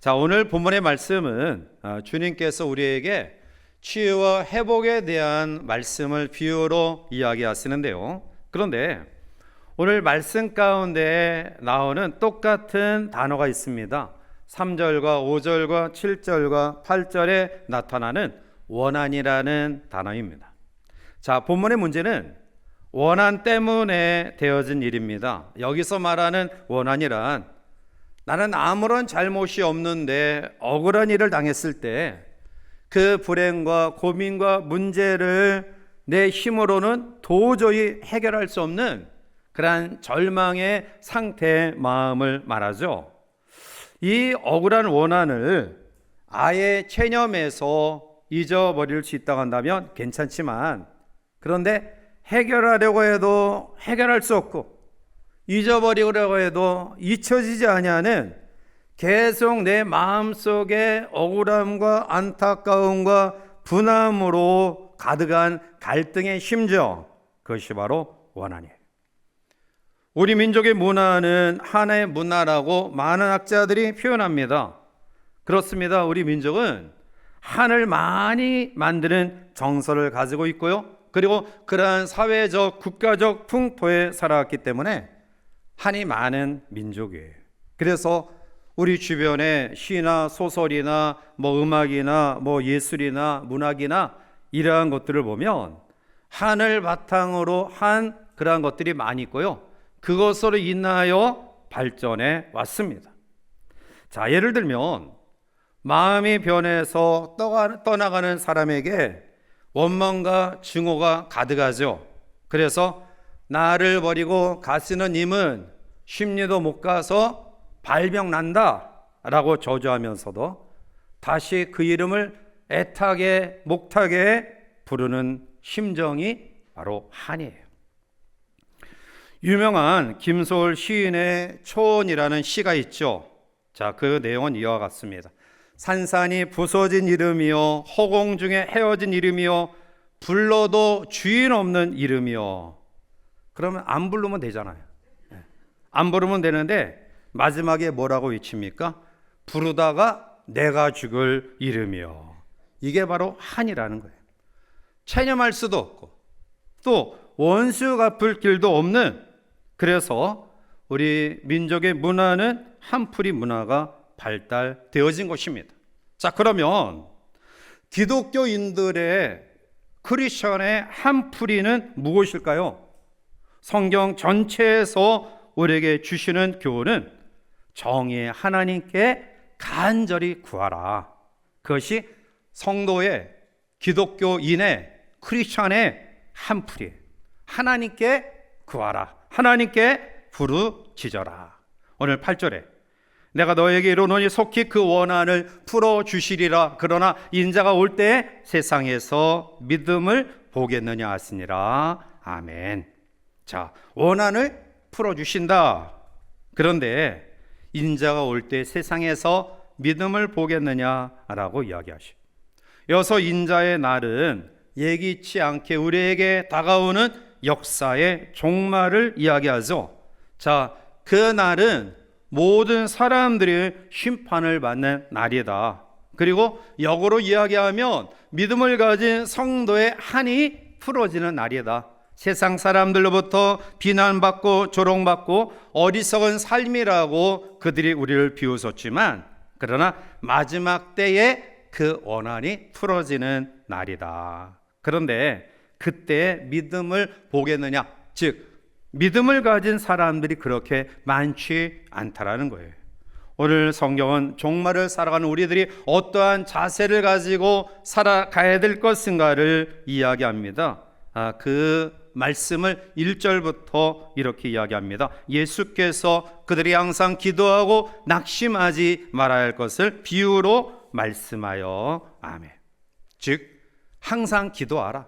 자, 오늘 본문의 말씀은 아, 주님께서 우리에게 치유와 회복에 대한 말씀을 비유로 이야기하시는데요. 그런데 오늘 말씀 가운데 나오는 똑같은 단어가 있습니다. 3절과 5절과 7절과 8절에 나타나는 원한이라는 단어입니다. 자, 본문의 문제는 원한 때문에 되어진 일입니다. 여기서 말하는 원한이란 나는 아무런 잘못이 없는데 억울한 일을 당했을 때 그 불행과 고민과 문제를 내 힘으로는 도저히 해결할 수 없는 그러한 절망의 상태의 마음을 말하죠. 이 억울한 원한을 아예 체념해서 잊어버릴 수 있다고 한다면 괜찮지만 그런데 해결하려고 해도 해결할 수 없고 잊어버리려고 해도 잊혀지지 아니하는 계속 내 마음속에 억울함과 안타까움과 분함으로 가득한 갈등의 심정 그것이 바로 원한이에요. 우리 민족의 문화는 하나의 문화라고 많은 학자들이 표현합니다. 그렇습니다. 우리 민족은 한을 많이 만드는 정서를 가지고 있고요. 그리고 그러한 사회적, 국가적 풍토에 살아왔기 때문에 한이 많은 민족이에요. 그래서 우리 주변에 시나 소설이나 뭐 음악이나 뭐 예술이나 문학이나 이러한 것들을 보면 한을 바탕으로 한 그러한 것들이 많이 있고요. 그것으로 인하여 발전해 왔습니다. 자, 예를 들면 마음이 변해서 떠나가는 사람에게 원망과 증오가 가득하죠. 그래서 나를 버리고 가시는 님은 심리도 못 가서 발병 난다 라고 저주하면서도 다시 그 이름을 애타게 목타게 부르는 심정이 바로 한이에요. 유명한 김소월 시인의 초원이라는 시가 있죠. 자, 그 내용은 이와 같습니다. 산산이 부서진 이름이요 허공 중에 헤어진 이름이요 불러도 주인 없는 이름이요. 그러면 안 부르면 되잖아요. 네. 안 부르면 되는데 마지막에 뭐라고 외칩니까? 부르다가 내가 죽을 이름이요. 이게 바로 한이라는 거예요. 체념할 수도 없고 또 원수 갚을 길도 없는 그래서 우리 민족의 문화는 한풀이 문화가 발달되어진 것입니다. 자, 그러면 기독교인들의 크리스천의 한풀이는 무엇일까요? 성경 전체에서 우리에게 주시는 교훈은 정의의 하나님께 간절히 구하라. 그것이 성도의 기독교인의 크리스천의 한풀이 하나님께 구하라. 하나님께 부르짖어라. 오늘 8절에 내가 너에게 이르노니 속히 그 원한을 풀어 주시리라. 그러나 인자가 올때 세상에서 믿음을 보겠느냐 하시니라. 아멘. 자, 원한을 풀어 주신다. 그런데 인자가 올 때 세상에서 믿음을 보겠느냐라고 이야기하시오. 여서 인자의 날은 예기치 않게 우리에게 다가오는 역사의 종말을 이야기하죠. 자, 그 날은 모든 사람들이 심판을 받는 날이다. 그리고 역으로 이야기하면 믿음을 가진 성도의 한이 풀어지는 날이다. 세상 사람들로부터 비난받고 조롱받고 어리석은 삶이라고 그들이 우리를 비웃었지만 그러나 마지막 때에 그 원한이 풀어지는 날이다. 그런데 그때 믿음을 보겠느냐? 즉 믿음을 가진 사람들이 그렇게 많지 않다라는 거예요. 오늘 성경은 종말을 살아가는 우리들이 어떠한 자세를 가지고 살아가야 될 것인가를 이야기합니다. 아, 그 말씀을 1절부터 이렇게 이야기합니다. 예수께서 그들이 항상 기도하고 낙심하지 말아야 할 것을 비유로 말씀하여 아멘. 즉 항상 기도하라.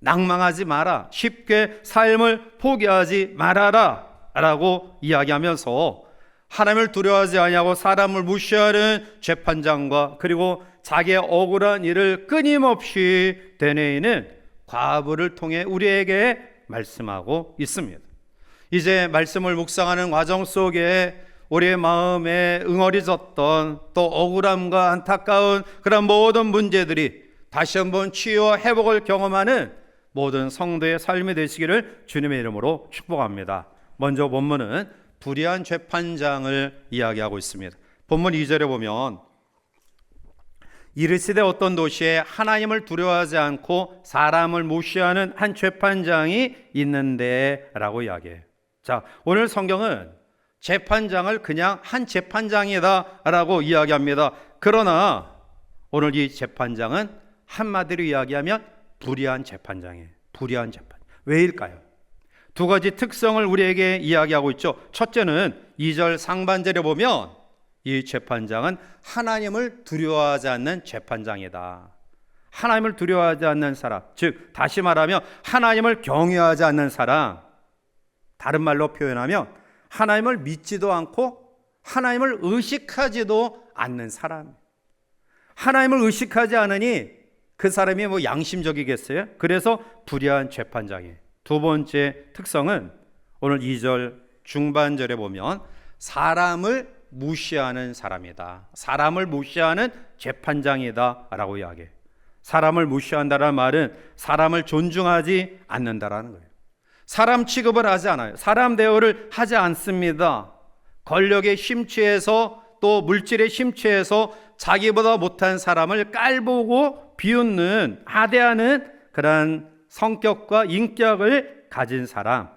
낭망하지 마라. 쉽게 삶을 포기하지 말아라. 라고 이야기하면서 하나님을 두려워하지 아니하고 사람을 무시하는 재판장과 그리고 자기의 억울한 일을 끊임없이 되뇌이는 과부를 통해 우리에게 말씀하고 있습니다. 이제 말씀을 묵상하는 과정 속에 우리의 마음에 응어리졌던 또 억울함과 안타까운 그런 모든 문제들이 다시 한번 치유와 회복을 경험하는 모든 성도의 삶이 되시기를 주님의 이름으로 축복합니다. 먼저 본문은 불의한 재판장을 이야기하고 있습니다. 본문 2절에 보면 이르시되 어떤 도시에 하나님을 두려워하지 않고 사람을 무시하는 한 재판장이 있는데라고 이야기해요. 자, 오늘 성경은 재판장을 그냥 한 재판장이다라고 이야기합니다. 그러나 오늘 이 재판장은 한마디로 이야기하면 불의한 재판장이에요. 불의한 재판. 왜일까요? 두 가지 특성을 우리에게 이야기하고 있죠. 첫째는 2절 상반절에 보면 이 재판장은 하나님을 두려워하지 않는 재판장이다. 하나님을 두려워하지 않는 사람, 즉 다시 말하면 하나님을 경외하지 않는 사람. 다른 말로 표현하면 하나님을 믿지도 않고 하나님을 의식하지도 않는 사람. 하나님을 의식하지 않으니 그 사람이 뭐 양심적이겠어요? 그래서 불의한 재판장이에요. 두 번째 특성은 오늘 2절 중반절에 보면 사람을 무시하는 사람이다. 사람을 무시하는 재판장이다라고 이야기해. 사람을 무시한다는 말은 사람을 존중하지 않는다라는 거예요. 사람 취급을 하지 않아요. 사람 대우를 하지 않습니다. 권력에 심취해서 또 물질에 심취해서 자기보다 못한 사람을 깔보고 비웃는 하대하는 그러한 성격과 인격을 가진 사람.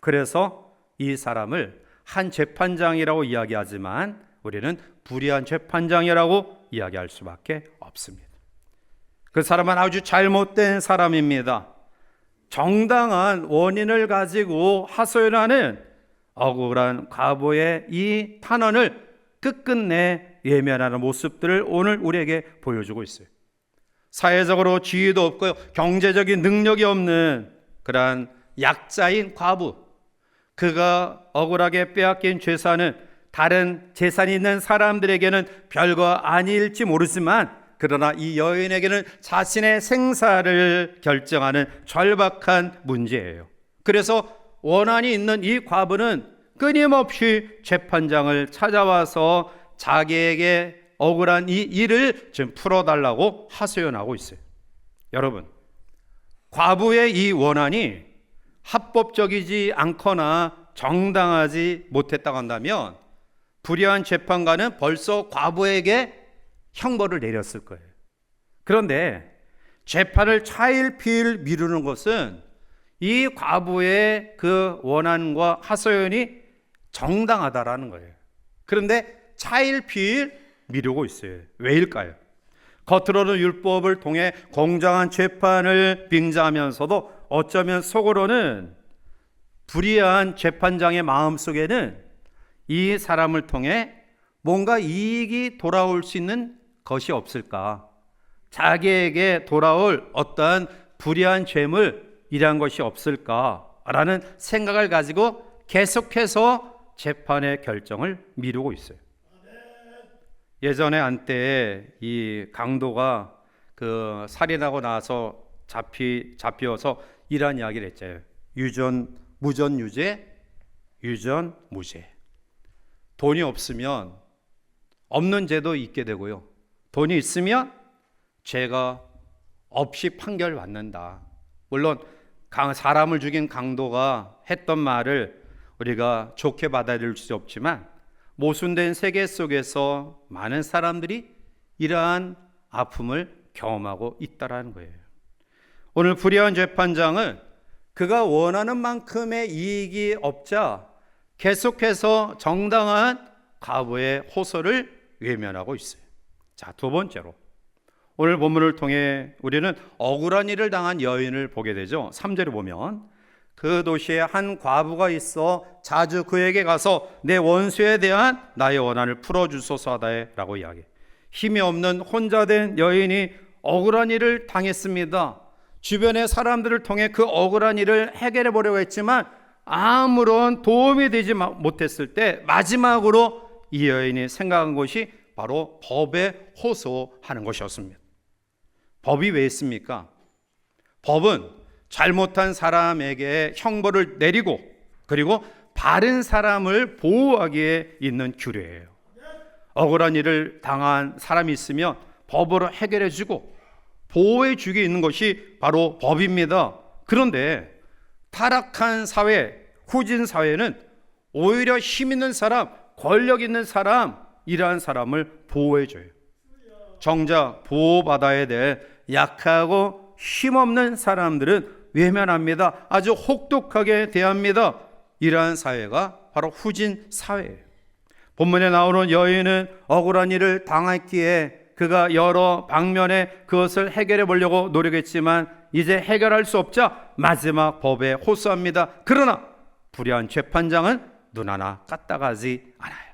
그래서 이 사람을 한 재판장이라고 이야기하지만 우리는 불의한 재판장이라고 이야기할 수밖에 없습니다. 그 사람은 아주 잘못된 사람입니다. 정당한 원인을 가지고 하소연하는 억울한 과보의 이 탄원을 끝끝내 예면하는 모습들을 오늘 우리에게 보여주고 있어요. 사회적으로 지위도 없고 경제적인 능력이 없는 그러한 약자인 과부. 그가 억울하게 빼앗긴 재산은 다른 재산이 있는 사람들에게는 별거 아닐지 모르지만 그러나 이 여인에게는 자신의 생사를 결정하는 절박한 문제예요. 그래서 원한이 있는 이 과부는 끊임없이 재판장을 찾아와서 자기에게 억울한 이 일을 좀 풀어달라고 하소연하고 있어요. 여러분, 과부의 이 원한이 합법적이지 않거나 정당하지 못했다고 한다면 불의한 재판관은 벌써 과부에게 형벌을 내렸을 거예요. 그런데 재판을 차일피일 미루는 것은 이 과부의 그 원한과 하소연이 정당하다라는 거예요. 그런데 차일피일 미루고 있어요. 왜일까요? 겉으로는 율법을 통해 공정한 재판을 빙자하면서도 어쩌면 속으로는 불의한 재판장의 마음 속에는 이 사람을 통해 뭔가 이익이 돌아올 수 있는 것이 없을까? 자기에게 돌아올 어떠한 불의한 죄물 이러한 것이 없을까라는 생각을 가지고 계속해서 재판의 결정을 미루고 있어요. 예전에 한때 이 강도가 그 살인하고 나서 잡히 잡혀서 이런 이야기를 했잖아요. 유전 무전 유죄, 유전 무죄. 돈이 없으면 없는 죄도 있게 되고요. 돈이 있으면 죄가 없이 판결 받는다. 물론 사람을 죽인 강도가 했던 말을 우리가 좋게 받아들일 수 없지만 모순된 세계 속에서 많은 사람들이 이러한 아픔을 경험하고 있다라는 거예요. 오늘 불의한 재판장은 그가 원하는 만큼의 이익이 없자 계속해서 정당한 과부의 호소를 외면하고 있어요. 자, 두 번째로 오늘 본문을 통해 우리는 억울한 일을 당한 여인을 보게 되죠. 3절에 보면 그 도시에 한 과부가 있어 자주 그에게 가서 내 원수에 대한 나의 원한을 풀어 주소서 하다라고 이야기. 힘이 없는 혼자 된 여인이 억울한 일을 당했습니다. 주변의 사람들을 통해 그 억울한 일을 해결해 보려고 했지만 아무런 도움이 되지 못했을 때 마지막으로 이 여인이 생각한 것이 바로 법에 호소하는 것이었습니다. 법이 왜 있습니까? 법은 잘못한 사람에게 형벌을 내리고 그리고 바른 사람을 보호하기에 있는 규례예요. 억울한 일을 당한 사람이 있으면 법으로 해결해 주고 보호해 주기 있는 것이 바로 법입니다. 그런데 타락한 사회, 후진 사회는 오히려 힘 있는 사람, 권력 있는 사람, 이러한 사람을 보호해 줘요. 정작 보호받아야 될 약하고 힘없는 사람들은 외면합니다. 아주 혹독하게 대합니다. 이러한 사회가 바로 후진 사회예요. 본문에 나오는 여인은 억울한 일을 당했기에 그가 여러 방면에 그것을 해결해 보려고 노력했지만 이제 해결할 수 없자 마지막 법에 호소합니다. 그러나 불의한 재판장은 눈 하나 까딱하지 않아요.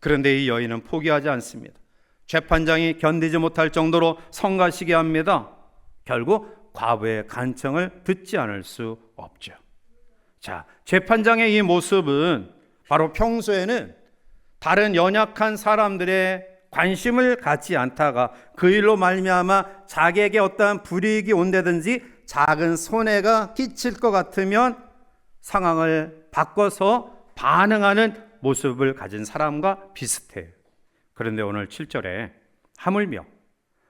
그런데 이 여인은 포기하지 않습니다. 재판장이 견디지 못할 정도로 성가시게 합니다. 결국 과부의 간청을 듣지 않을 수 없죠. 자, 재판장의 이 모습은 바로 평소에는 다른 연약한 사람들의 관심을 갖지 않다가 그 일로 말미암아 자기에게 어떠한 불이익이 온다든지 작은 손해가 끼칠 것 같으면 상황을 바꿔서 반응하는 모습을 가진 사람과 비슷해요. 그런데 오늘 7절에 하물며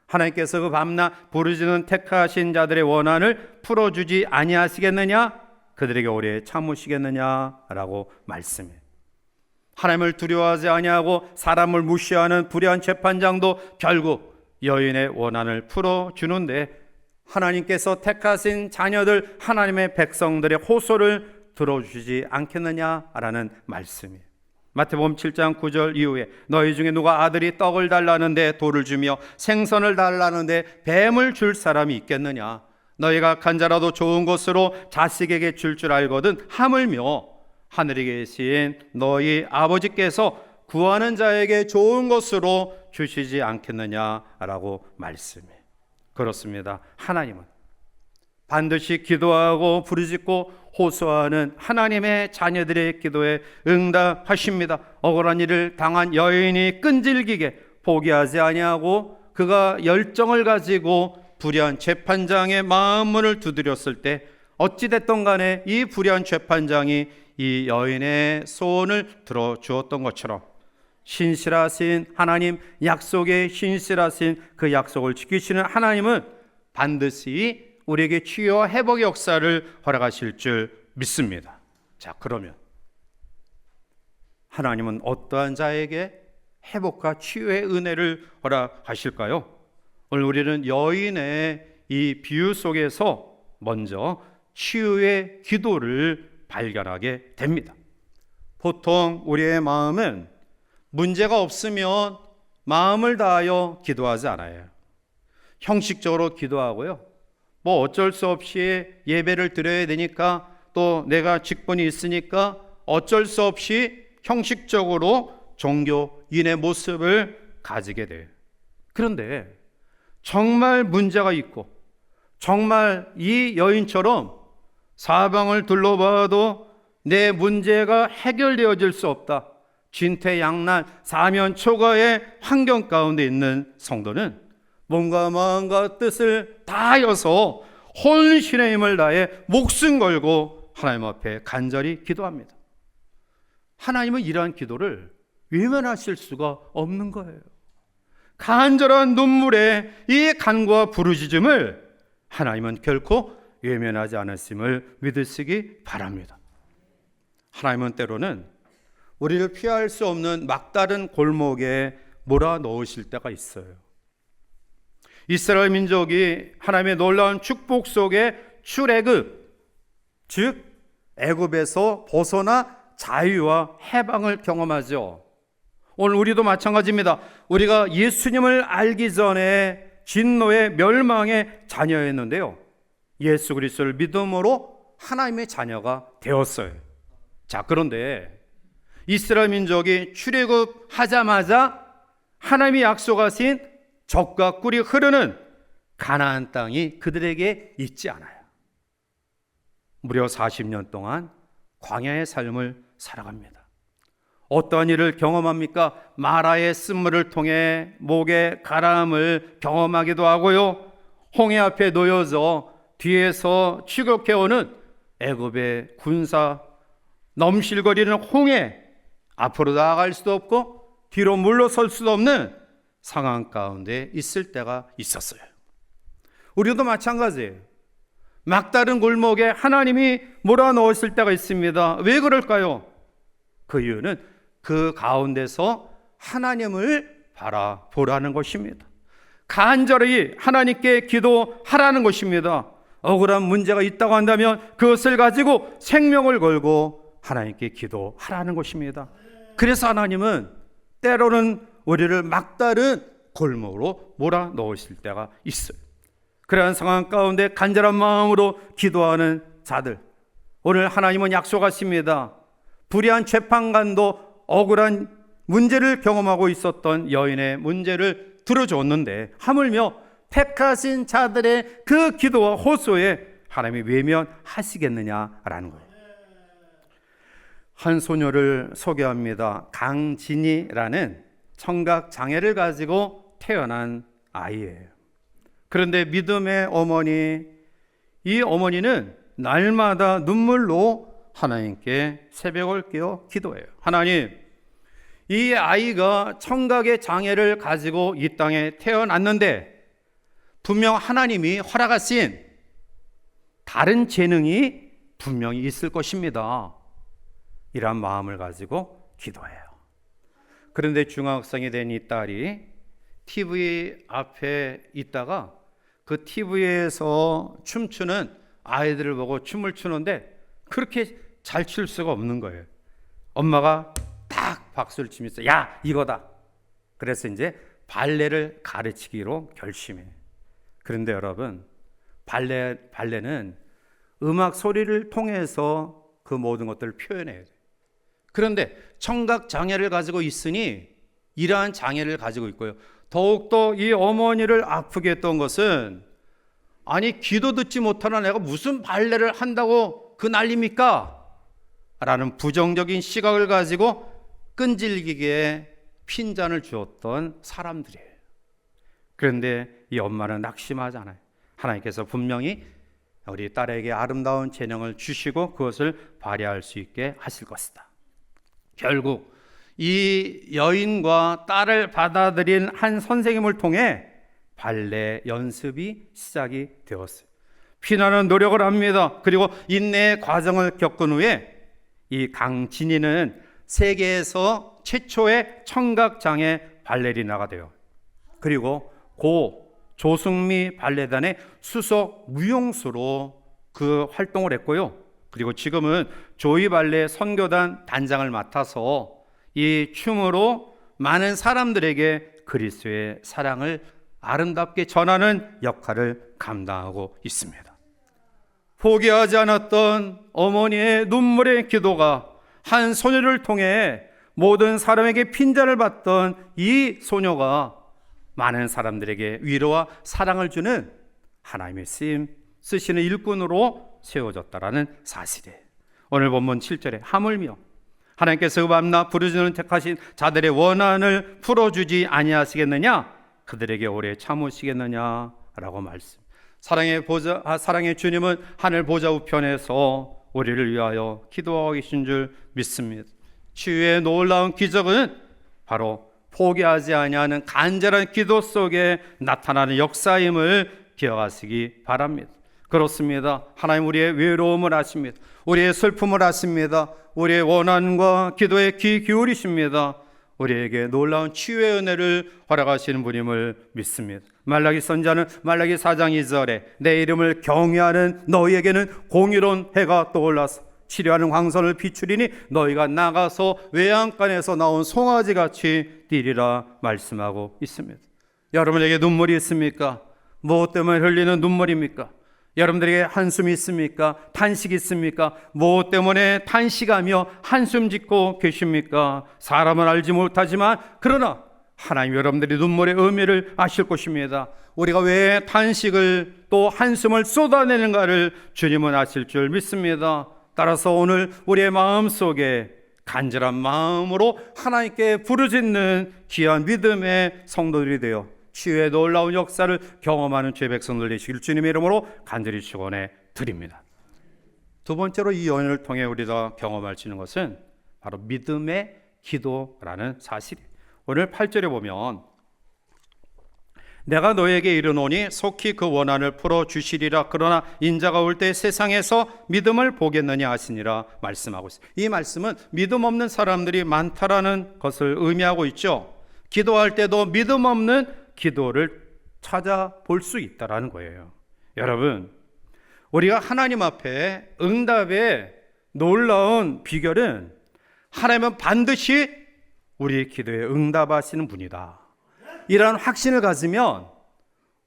하나님께서 그 밤낮 부르짖는 택하신 자들의 원한을 풀어주지 아니하시겠느냐? 그들에게 오래 참으시겠느냐라고 말씀해. 하나님을 두려워하지 아니하고 사람을 무시하는 불의한 재판장도 결국 여인의 원한을 풀어 주는데 하나님께서 택하신 자녀들 하나님의 백성들의 호소를 들어주지 않겠느냐라는 말씀이에요. 마태복음 7장 9절 이후에 너희 중에 누가 아들이 떡을 달라는데 돌을 주며 생선을 달라는데 뱀을 줄 사람이 있겠느냐? 너희가 간자라도 좋은 것으로 자식에게 줄줄 알거든 하물며 하늘에 계신 너희 아버지께서 구하는 자에게 좋은 것으로 주시지 않겠느냐라고 말씀해. 그렇습니다. 하나님은 반드시 기도하고 부르짖고 호소하는 하나님의 자녀들의 기도에 응답하십니다. 억울한 일을 당한 여인이 끈질기게 포기하지 아니하고 그가 열정을 가지고 불의한 재판장의 마음문을 두드렸을 때 어찌 됐던 간에 이 불의한 재판장이 이 여인의 소원을 들어 주었던 것처럼 신실하신 하나님 약속의 신실하신 그 약속을 지키시는 하나님은 반드시 우리에게 치유와 회복의 역사를 허락하실 줄 믿습니다. 자, 그러면 하나님은 어떠한 자에게 회복과 치유의 은혜를 허락하실까요? 오늘 우리는 여인의 이 비유 속에서 먼저 치유의 기도를 발견하게 됩니다. 보통 우리의 마음은 문제가 없으면 마음을 다하여 기도하지 않아요. 형식적으로 기도하고요. 뭐 어쩔 수 없이 예배를 드려야 되니까 또 내가 직분이 있으니까 어쩔 수 없이 형식적으로 종교인의 모습을 가지게 돼요. 그런데 정말 문제가 있고 정말 이 여인처럼 사방을 둘러봐도 내 문제가 해결되어질 수 없다. 진퇴양난 사면 초과의 환경 가운데 있는 성도는 몸과 마음과 뜻을 다하여서 혼신의 힘을 다해 목숨 걸고 하나님 앞에 간절히 기도합니다. 하나님은 이러한 기도를 외면하실 수가 없는 거예요. 간절한 눈물에 이 간과 부르짖음을 하나님은 결코 외면하지 않았음을 믿으시기 바랍니다. 하나님은 때로는 우리를 피할 수 없는 막다른 골목에 몰아 넣으실 때가 있어요. 이스라엘 민족이 하나님의 놀라운 축복 속에 출애굽 즉 애굽에서 벗어나 자유와 해방을 경험하죠. 오늘 우리도 마찬가지입니다. 우리가 예수님을 알기 전에 진노의 멸망의 자녀였는데요. 예수 그리스도를 믿음으로 하나님의 자녀가 되었어요. 자, 그런데 이스라엘 민족이 출애굽 하자마자 하나님이 약속하신 적과 꿀이 흐르는 가나안 땅이 그들에게 있지 않아요. 무려 40년 동안 광야의 삶을 살아갑니다. 어떠한 일을 경험합니까? 마라의 쓴물을 통해 목의 가라움을 경험하기도 하고요. 홍해 앞에 놓여져 뒤에서 추격해오는 애굽의 군사 넘실거리는 홍해 앞으로 나아갈 수도 없고 뒤로 물러설 수도 없는 상황 가운데 있을 때가 있었어요. 우리도 마찬가지예요. 막다른 골목에 하나님이 몰아넣었을 때가 있습니다. 왜 그럴까요? 그 이유는 그 가운데서 하나님을 바라보라는 것입니다. 간절히 하나님께 기도하라는 것입니다. 억울한 문제가 있다고 한다면 그것을 가지고 생명을 걸고 하나님께 기도하라는 것입니다. 그래서 하나님은 때로는 우리를 막다른 골목으로 몰아 넣으실 때가 있어요. 그러한 상황 가운데 간절한 마음으로 기도하는 자들. 오늘 하나님은 약속하십니다. 불의한 재판관도 억울한 문제를 경험하고 있었던 여인의 문제를 들어줬는데 하물며 택하신 자들의 그 기도와 호소에 하나님이 외면하시겠느냐라는 거예요. 한 소녀를 소개합니다. 강진이라는 청각 장애를 가지고 태어난 아이예요. 그런데 믿음의 어머니, 이 어머니는 날마다 눈물로 하나님께 새벽을 깨어 기도해요. 하나님, 이 아이가 청각의 장애를 가지고 이 땅에 태어났는데 분명 하나님이 허락하신 다른 재능이 분명히 있을 것입니다. 이러한 마음을 가지고 기도해요. 그런데 중학생이 된 이 딸이 TV 앞에 있다가 그 TV에서 춤추는 아이들을 보고 춤을 추는데 그렇게 잘 출 수가 없는 거예요. 엄마가 딱 박수를 치면서 야 이거다. 그래서 이제 발레를 가르치기로 결심해. 그런데 여러분 발레 발레는 음악 소리를 통해서 그 모든 것들을 표현해야 돼. 그런데 청각 장애를 가지고 있으니 이러한 장애를 가지고 있고요. 더욱더 이 어머니를 아프게 했던 것은 아니 귀도 듣지 못하는 내가 무슨 발레를 한다고 그 난립니까? 라는 부정적인 시각을 가지고 끈질기게 핀잔을 주었던 사람들이에요. 그런데 이 엄마는 낙심하지 않아요. 하나님께서 분명히 우리 딸에게 아름다운 재능을 주시고 그것을 발휘할 수 있게 하실 것이다. 결국 이 여인과 딸을 받아들인 한 선생님을 통해 발레 연습이 시작이 되었어요. 피나는 노력을 합니다. 그리고 인내의 과정을 겪은 후에 이 강진이는 세계에서 최초의 청각장애 발레리나가 돼요. 그리고 고 조승미 발레단의 수석 무용수로 그 활동을 했고요. 그리고 지금은 조이 발레 선교단 단장을 맡아서 이 춤으로 많은 사람들에게 그리스도의 사랑을 아름답게 전하는 역할을 감당하고 있습니다. 포기하지 않았던 어머니의 눈물의 기도가 한 소녀를 통해 모든 사람에게 핀잔을 받던 이 소녀가 많은 사람들에게 위로와 사랑을 주는 하나님의 쓰임 쓰시는 일꾼으로 세워졌다라는 사실이에요. 오늘 본문 7절에 하물며 하나님께서 그 밤낮 부르짖는 택하신 자들의 원한을 풀어주지 아니하시겠느냐? 그들에게 오래 참으시겠느냐라고 말씀. 사랑의 보좌 아, 사랑의 주님은 하늘 보좌 우편에서 우리를 위하여 기도하고 계신 줄 믿습니다. 치유의 놀라운 기적은 바로 포기하지 아니하는 간절한 기도 속에 나타나는 역사임을 기억하시기 바랍니다. 그렇습니다. 하나님 우리의 외로움을 아십니다. 우리의 슬픔을 아십니다. 우리의 원한과 기도에 귀 기울이십니다. 우리에게 놀라운 치유의 은혜를 허락하시는 분임을 믿습니다. 말라기 선자는 말라기 4장 2절에 내 이름을 경외하는 너희에게는 공의로운 해가 떠올라서 치료하는 광선을 비추리니 너희가 나가서 외양간에서 나온 송아지 같이 뛰리라 말씀하고 있습니다. 여러분에게 눈물이 있습니까? 무엇 때문에 흘리는 눈물입니까? 여러분들에게 한숨이 있습니까? 탄식이 있습니까? 무엇 때문에 탄식하며 한숨 짓고 계십니까? 사람은 알지 못하지만 그러나 하나님 여러분들이 눈물의 의미를 아실 것입니다. 우리가 왜 탄식을 또 한숨을 쏟아내는가를 주님은 아실 줄 믿습니다. 따라서 오늘 우리의 마음 속에 간절한 마음으로 하나님께 부르짖는 귀한 믿음의 성도들이 되어 치유의 놀라운 역사를 경험하는 죄 백성들 되시길 주님의 이름으로 간절히 축원해 드립니다. 두 번째로 이 연을 통해 우리가 경험할 수 있는 것은 바로 믿음의 기도라는 사실이에요. 오늘 8절에 보면 내가 너에게 이르노니 속히 그 원한을 풀어 주시리라 그러나 인자가 올 때 세상에서 믿음을 보겠느냐 하시니라 말씀하고 있어요. 이 말씀은 믿음 없는 사람들이 많다라는 것을 의미하고 있죠. 기도할 때도 믿음 없는 기도를 찾아볼 수 있다라는 거예요. 여러분, 우리가 하나님 앞에 응답의 놀라운 비결은 하나님은 반드시 우리의 기도에 응답하시는 분이다. 이러한 확신을 가지면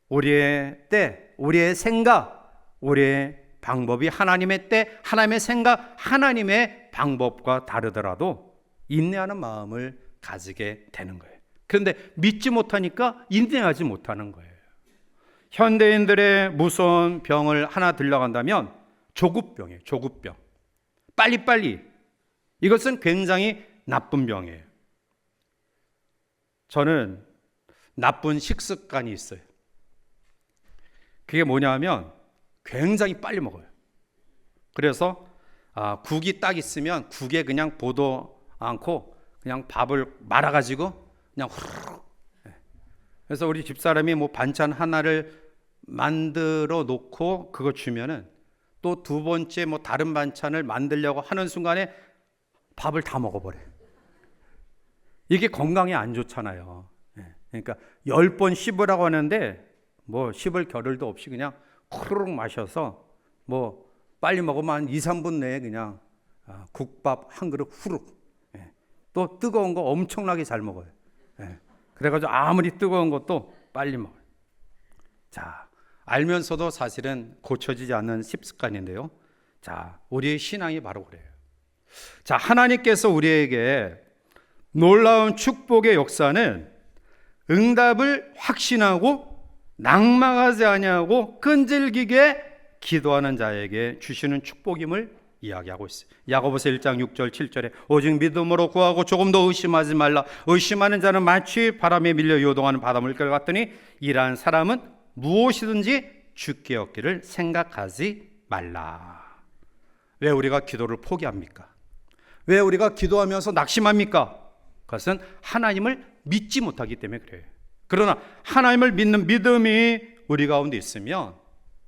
우리의 때, 우리의 생각, 우리의 방법이 하나님의 때, 하나님의 생각, 하나님의 방법과 다르더라도 인내하는 마음을 가지게 되는 거예요. 그런데 믿지 못하니까 인내하지 못하는 거예요. 현대인들의 무서운 병을 하나 들려간다면 조급병이에요. 조급병. 빨리빨리. 이것은 굉장히 나쁜 병이에요. 저는 나쁜 식습관이 있어요. 그게 뭐냐면 굉장히 빨리 먹어요. 그래서 아, 국이 딱 있으면 국에 그냥 보도 않고 그냥 밥을 말아가지고 그냥 후루룩. 예. 그래서 우리 집사람이 뭐 반찬 하나를 만들어 놓고 그거 주면은 또 두 번째 뭐 다른 반찬을 만들려고 하는 순간에 밥을 다 먹어버려요. 이게 건강에 안 좋잖아요. 예. 그러니까 열번 씹으라고 하는데 뭐 씹을 겨를도 없이 그냥 후루룩 마셔서 뭐 빨리 먹으면 한 2, 3분 내에 그냥 아, 국밥 한 그릇 후룩. 예. 또 뜨거운 거 엄청나게 잘 먹어요. 예. 그래가지고 아무리 뜨거운 것도 빨리 먹어요. 자, 알면서도 사실은 고쳐지지 않는 습관인데요. 자, 우리의 신앙이 바로 그래요. 자, 하나님께서 우리에게 놀라운 축복의 역사는 응답을 확신하고 낭망하지 아니하고 끈질기게 기도하는 자에게 주시는 축복임을 이야기하고 있어요. 야고보서 1장 6절 7절에 오직 믿음으로 구하고 조금 더 의심하지 말라. 의심하는 자는 마치 바람에 밀려 요동하는 바닷물결 같더니 이러한 사람은 무엇이든지 죽게 얻기를 생각하지 말라. 왜 우리가 기도를 포기합니까? 왜 우리가 기도하면서 낙심합니까? 그것은 하나님을 믿지 못하기 때문에 그래요. 그러나 하나님을 믿는 믿음이 우리 가운데 있으면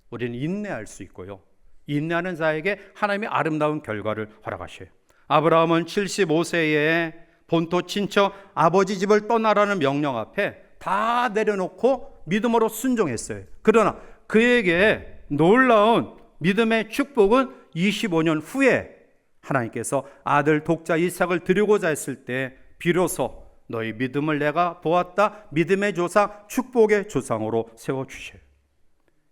우리는 인내할 수 있고요. 인내하는 자에게 하나님이 아름다운 결과를 허락하셔요. 아브라함은 75세에 본토 친척 아버지 집을 떠나라는 명령 앞에 다 내려놓고 믿음으로 순종했어요. 그러나 그에게 놀라운 믿음의 축복은 25년 후에 하나님께서 아들 독자 이삭을 드리고자 했을 때 비로소 너희 믿음을 내가 보았다. 믿음의 조상, 축복의 조상으로 세워주셔요.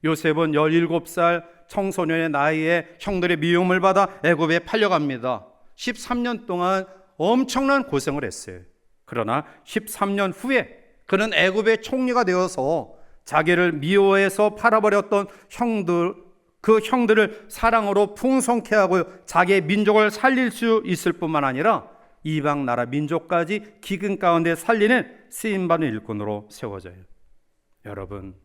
요셉은 17살 청소년의 나이에 형들의 미움을 받아 애굽에 팔려갑니다. 13년 동안 엄청난 고생을 했어요. 그러나 13년 후에 그는 애굽의 총리가 되어서 자기를 미워해서 팔아버렸던 형들 그 형들을 사랑으로 풍성케 하고 자기의 민족을 살릴 수 있을 뿐만 아니라 이방 나라 민족까지 기근 가운데 살리는 쓰임받는 일꾼으로 세워져요. 여러분,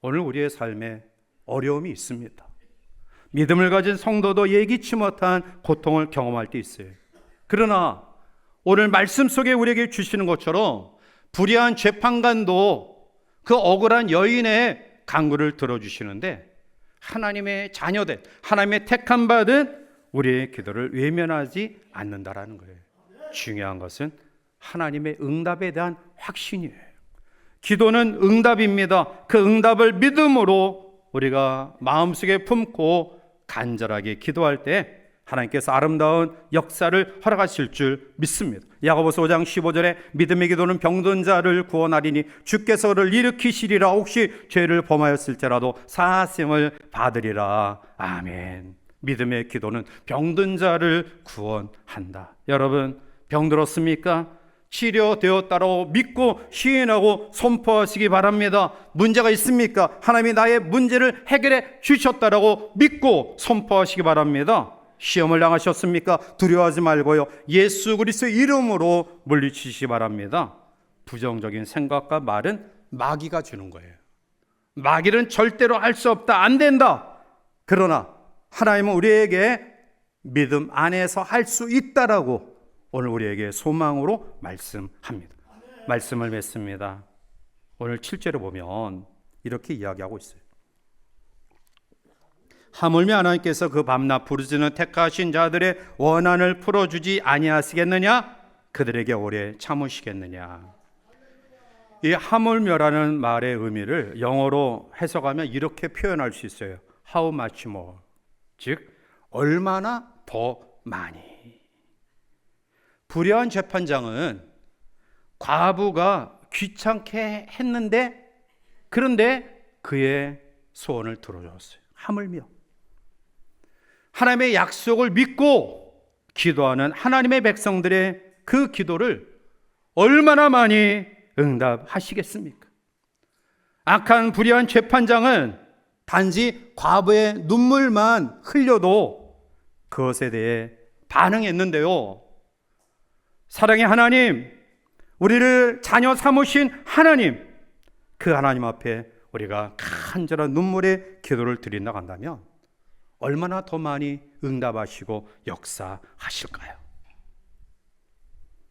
오늘 우리의 삶에 어려움이 있습니다. 믿음을 가진 성도도 예기치 못한 고통을 경험할 때 있어요. 그러나 오늘 말씀 속에 우리에게 주시는 것처럼 불의한 재판관도 그 억울한 여인의 강구를 들어주시는데 하나님의 자녀된 하나님의 택함 받은 우리의 기도를 외면하지 않는다라는 거예요. 중요한 것은 하나님의 응답에 대한 확신이에요. 기도는 응답입니다. 그 응답을 믿음으로 우리가 마음속에 품고 간절하게 기도할 때 하나님께서 아름다운 역사를 허락하실 줄 믿습니다. 야고보서 5장 15절에 믿음의 기도는 병든 자를 구원하리니 주께서 그를 일으키시리라 혹시 죄를 범하였을지라도 사하심을 받으리라. 아멘. 믿음의 기도는 병든 자를 구원한다. 여러분 병들었습니까? 치료되었다고 믿고 시인하고 선포하시기 바랍니다. 문제가 있습니까? 하나님이 나의 문제를 해결해 주셨다라고 믿고 선포하시기 바랍니다. 시험을 당하셨습니까? 두려워하지 말고요. 예수 그리스도 이름으로 물리치시기 바랍니다. 부정적인 생각과 말은 마귀가 주는 거예요. 마귀는 절대로 할 수 없다. 안 된다. 그러나 하나님은 우리에게 믿음 안에서 할 수 있다라고 오늘 우리에게 소망으로 말씀합니다. 말씀을 맺습니다. 오늘 7절에 보면 이렇게 이야기하고 있어요. 하물며 하나님께서 그 밤낮 부르짖는 택하신 자들의 원한을 풀어주지 아니하시겠느냐? 그들에게 오래 참으시겠느냐? 이 하물며라는 말의 의미를 영어로 해석하면 이렇게 표현할 수 있어요. How much more? 즉 얼마나 더 많이. 불의한 재판장은 과부가 귀찮게 했는데 그런데 그의 소원을 들어줬어요. 하물며 하나님의 약속을 믿고 기도하는 하나님의 백성들의 그 기도를 얼마나 많이 응답하시겠습니까? 악한 불의한 재판장은 단지 과부의 눈물만 흘려도 그것에 대해 반응했는데요. 사랑의 하나님, 우리를 자녀 삼으신 하나님, 그 하나님 앞에 우리가 간절한 눈물의 기도를 드린다고 한다면 얼마나 더 많이 응답하시고 역사하실까요?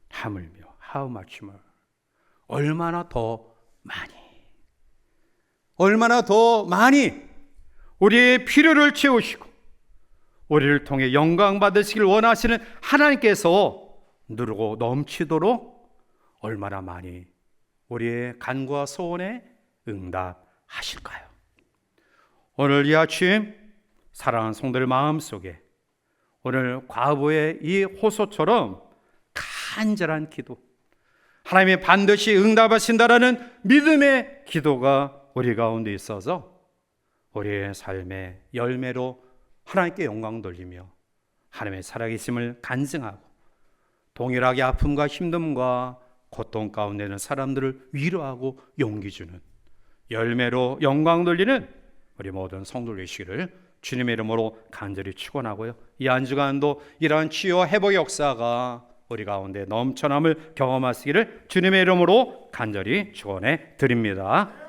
하물며 more 얼마나 더 많이 얼마나 더 많이 우리의 필요를 채우시고 우리를 통해 영광 받으시길 원하시는 하나님께서 누르고 넘치도록 얼마나 많이 우리의 간과 소원에 응답하실까요? 오늘 이 아침 사랑하는 성도들 마음 속에 오늘 과부의 이 호소처럼 간절한 기도, 하나님이 반드시 응답하신다라는 믿음의 기도가 우리 가운데 있어서 우리의 삶의 열매로 하나님께 영광 돌리며 하나님의 살아계심을 간증하고 동일하게 아픔과 힘듦과 고통 가운데 있는 사람들을 위로하고 용기 주는 열매로 영광 돌리는 우리 모든 성도들 되시기를 주님의 이름으로 간절히 축원하고요. 이 한 주간도 이러한 치유와 회복의 역사가 우리 가운데 넘쳐남을 경험하시기를 주님의 이름으로 간절히 축원해 드립니다.